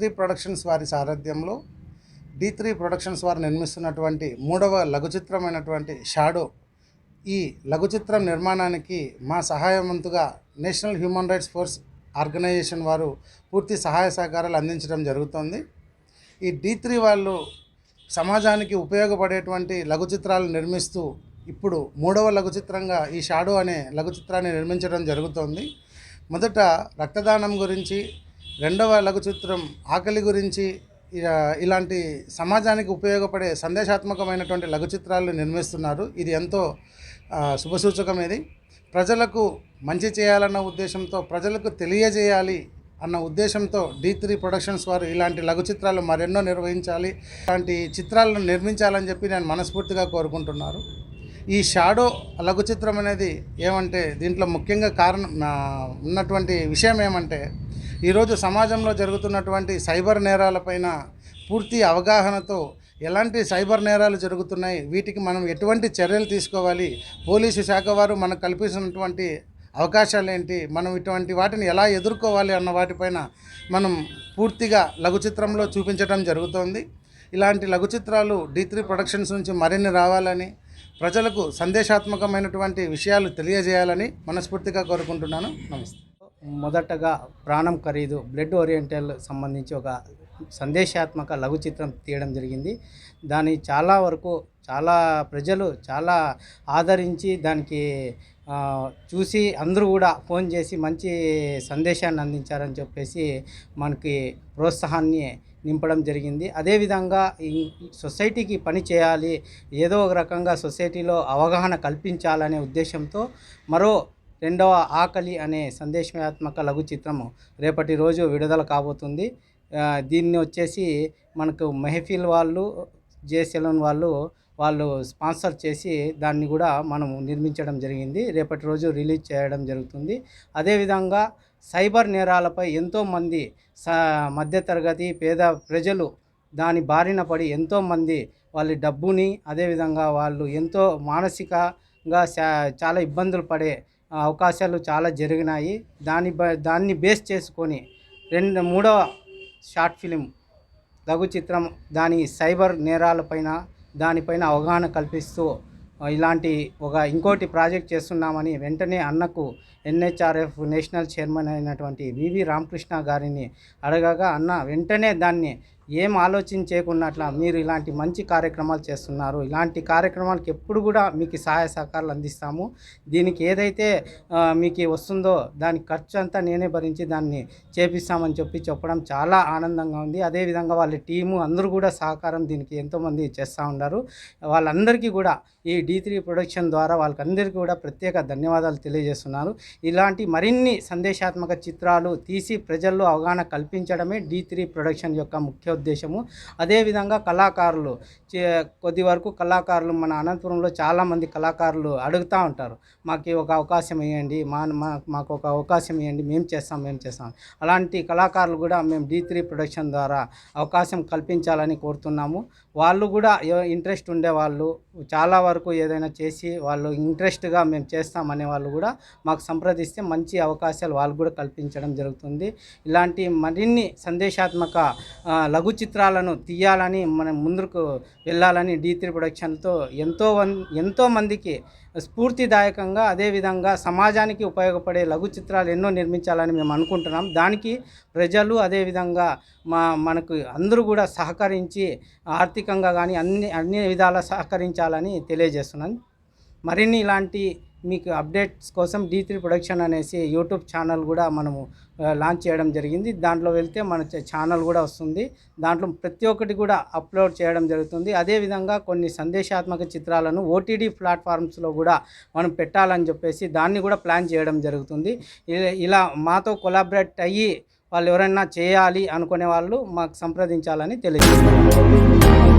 Three productions వారి సారథ్యంలో D three productions వారు నిర్మిస్తున్నటువంటి మూడవ లఘు చిత్రమైనటువంటి షాడో. ఈ లఘు చిత్రం నిర్మాణానికి మా సహాయవంతుగా national human rights force organisation వారు పూర్తి సహాయ సహకారాలు అందించడం జరుగుతుంది. ఈ డి త్రీ వాళ్ళు సమాజానికి ఉపయోగపడేటువంటి లఘు చిత్రాలు నిర్మిస్తూ ఇప్పుడు మూడవ లఘు చిత్రంగా ఈ షాడో అనే లఘు చిత్రాన్ని నిర్మించడం జరుగుతోంది. మొదట రక్తదానం గురించి రెండవ లఘు చిత్రం ఆకలి గురించి ఇలాంటి సమాజానికి ఉపయోగపడే సందేశాత్మకమైనటువంటి లఘు చిత్రాలు నిర్మిస్తున్నారు. ఇది ఎంతో శుభసూచకమేది శుభసూచకం ఇది. ప్రజలకు మంచి చేయాలన్న ఉద్దేశంతో ప్రజలకు తెలియజేయాలి అన్న ఉద్దేశంతో డీ త్రీ ప్రొడక్షన్స్ వారు ఇలాంటి లఘు చిత్రాలు మరెన్నో నిర్వహించాలి. ఇలాంటి చిత్రాలను నిర్మించాలని చెప్పి నేను మనస్ఫూర్తిగా కోరుకుంటున్నారు. ఈ షాడో లఘు చిత్రం అనేది ఏమంటే దీంట్లో ముఖ్యంగా కారణం ఉన్నటువంటి విషయం ఏమంటే ఈరోజు సమాజంలో జరుగుతున్నటువంటి సైబర్ నేరాలపైన పూర్తి అవగాహనతో ఎలాంటి సైబర్ నేరాలు జరుగుతున్నాయి వీటికి మనం ఎటువంటి చర్యలు తీసుకోవాలి పోలీసు శాఖ వారు మనకు కల్పిస్తున్నటువంటి అవకాశాలు ఏంటి మనం ఇటువంటి వాటిని ఎలా ఎదుర్కోవాలి అన్న వాటిపైన మనం పూర్తిగా లఘు చిత్రంలో చూపించడం జరుగుతోంది. ఇలాంటి లఘు చిత్రాలు డి త్రీ ప్రొడక్షన్స్ నుంచి మరిన్ని రావాలని ప్రజలకు సందేశాత్మకమైనటువంటి విషయాలు తెలియజేయాలని మనస్ఫూర్తిగా కోరుకుంటున్నాను. నమస్తే. మొదటగా ప్రాణం ఖరీదు బ్లడ్ ఓరియంటల్ సంబంధించి ఒక సందేశాత్మక లఘు చిత్రం తీయడం జరిగింది. దాని చాలా వరకు చాలా ప్రజలు చాలా ఆదరించి దానికి చూసి అందరూ కూడా ఫోన్ చేసి మంచి సందేశాన్ని అందించారని చెప్పేసి మనకి ప్రోత్సాహాన్ని నింపడం జరిగింది. అదేవిధంగా ఈ సొసైటీకి పని చేయాలి ఏదో ఒక రకంగా సొసైటీలో అవగాహన కల్పించాలనే ఉద్దేశంతో మరో రెండవ ఆకలి అనే సందేశాత్మక లఘు చిత్రము రేపటి రోజు విడుదల కాబోతుంది. దీన్ని వచ్చేసి మనకు మెహఫిల్ వాళ్ళు జేసెలోన్ వాళ్ళు వాళ్ళు స్పాన్సర్ చేసి దాన్ని కూడా మనం నిర్మించడం జరిగింది. రేపటి రోజు రిలీజ్ చేయడం జరుగుతుంది. అదేవిధంగా సైబర్ నేరాలపై ఎంతోమంది స మధ్యతరగతి పేద ప్రజలు దాని బారిన పడి ఎంతోమంది వాళ్ళ డబ్బుని అదేవిధంగా వాళ్ళు ఎంతో మానసికంగా చాలా ఇబ్బందులు పడే అవకాశాలు చాలా జరిగినాయి. దాని దాన్ని బేస్ చేసుకొని రెండు మూడవ షార్ట్ ఫిలిం లఘు చిత్రం దాని సైబర్ నేరాలపైన దానిపైన అవగాహన కల్పిస్తూ ఇలాంటి ఒక ఇంకోటి ప్రాజెక్ట్ చేస్తున్నామని వెంటనే అన్నకు ఎన్హెచ్ఆర్ఎఫ్ నేషనల్ చైర్మన్ అయినటువంటి వివి రామకృష్ణ గారిని అడగగా అన్న వెంటనే దాన్ని ఏం ఆలోచన చేయకున్నట్ల మీరు ఇలాంటి మంచి కార్యక్రమాలు చేస్తున్నారు. ఇలాంటి కార్యక్రమాలకు ఎప్పుడు కూడా మీకు సహాయ సహకారాలు అందిస్తాము. దీనికి ఏదైతే మీకు వస్తుందో దాని ఖర్చు అంతా నేనే భరించి దాన్ని చేపిస్తామని చెప్పి చెప్పడం చాలా ఆనందంగా ఉంది. అదేవిధంగా వాళ్ళ టీము అందరూ కూడా సహకారం దీనికి ఎంతోమంది చేస్తూ ఉన్నారు. వాళ్ళందరికీ కూడా ఈ డీ త్రీ ప్రొడక్షన్ ద్వారా వాళ్ళకందరికీ కూడా ప్రత్యేక ధన్యవాదాలు తెలియజేస్తున్నారు. ఇలాంటి మరిన్ని సందేశాత్మక చిత్రాలు తీసి ప్రజల్లో అవగాహన కల్పించడమే డీ త్రీ ప్రొడక్షన్ యొక్క ముఖ్య ఉద్దేశము. అదేవిధంగా కళాకారులు చే- కొద్ది వరకు కళాకారులు మన అనంతపురంలో చాలామంది కళాకారులు అడుగుతూ ఉంటారు. మాకు ఒక అవకాశం ఇవ్వండి మా మాకు ఒక అవకాశం ఇవ్వండి మేము చేస్తాం మేము చేస్తాం. అలాంటి కళాకారులు కూడా మేము డీ త్రీ ప్రొడక్షన్ ద్వారా అవకాశం కల్పించాలని కోరుతున్నాము. వాళ్ళు కూడా ఇంట్రెస్ట్ ఉండేవాళ్ళు. చాలా వరకు ఏదైనా చేసి వాళ్ళు ఇంట్రెస్ట్గా మేము చేస్తామనే వాళ్ళు కూడా మాకు సంప్రదిస్తే మంచి అవకాశాలు వాళ్ళు కూడా కల్పించడం జరుగుతుంది. ఇలాంటి మరిన్ని సందేశాత్మక లఘు లఘు చిత్రాలను తీయాలని మనం ముందుకు వెళ్ళాలని డీ త్రీ ప్రొడక్షన్తో ఎంతో వన్- ఎంతో మందికి స్ఫూర్తిదాయకంగా అదేవిధంగా సమాజానికి ఉపయోగపడే లఘు చిత్రాలు ఎన్నో నిర్మించాలని మేము అనుకుంటున్నాం. దానికి ప్రజలు అదేవిధంగా మా మనకు అందరూ కూడా సహకరించి ఆర్థికంగా కానీ అన్ని అన్ని విధాలా సహకరించాలని తెలియజేస్తున్నాను మరిన్ని ఇలాంటి మీకు అప్డేట్స్ కోసం డీ త్రీ ప్రొడక్షన్ అనేసి యూట్యూబ్ ఛానల్ కూడా మనము లాంచ్ చేయడం జరిగింది. దాంట్లో వెళ్తే మన చ- ఛానల్ కూడా వస్తుంది. దాంట్లో ప్రతి ఒక్కటి కూడా అప్లోడ్ చేయడం జరుగుతుంది. అదేవిధంగా కొన్ని సందేశాత్మక చిత్రాలను ఓటీటీ ప్లాట్ఫామ్స్లో కూడా మనం పెట్టాలని చెప్పేసి దాన్ని కూడా ప్లాన్ చేయడం జరుగుతుంది. ఇలా మాతో కొలాబరేట్ అయ్యి వాళ్ళు ఎవరైనా చేయాలి అనుకునే వాళ్ళు మాకు సంప్రదించాలని తెలియజేస్తున్నాం.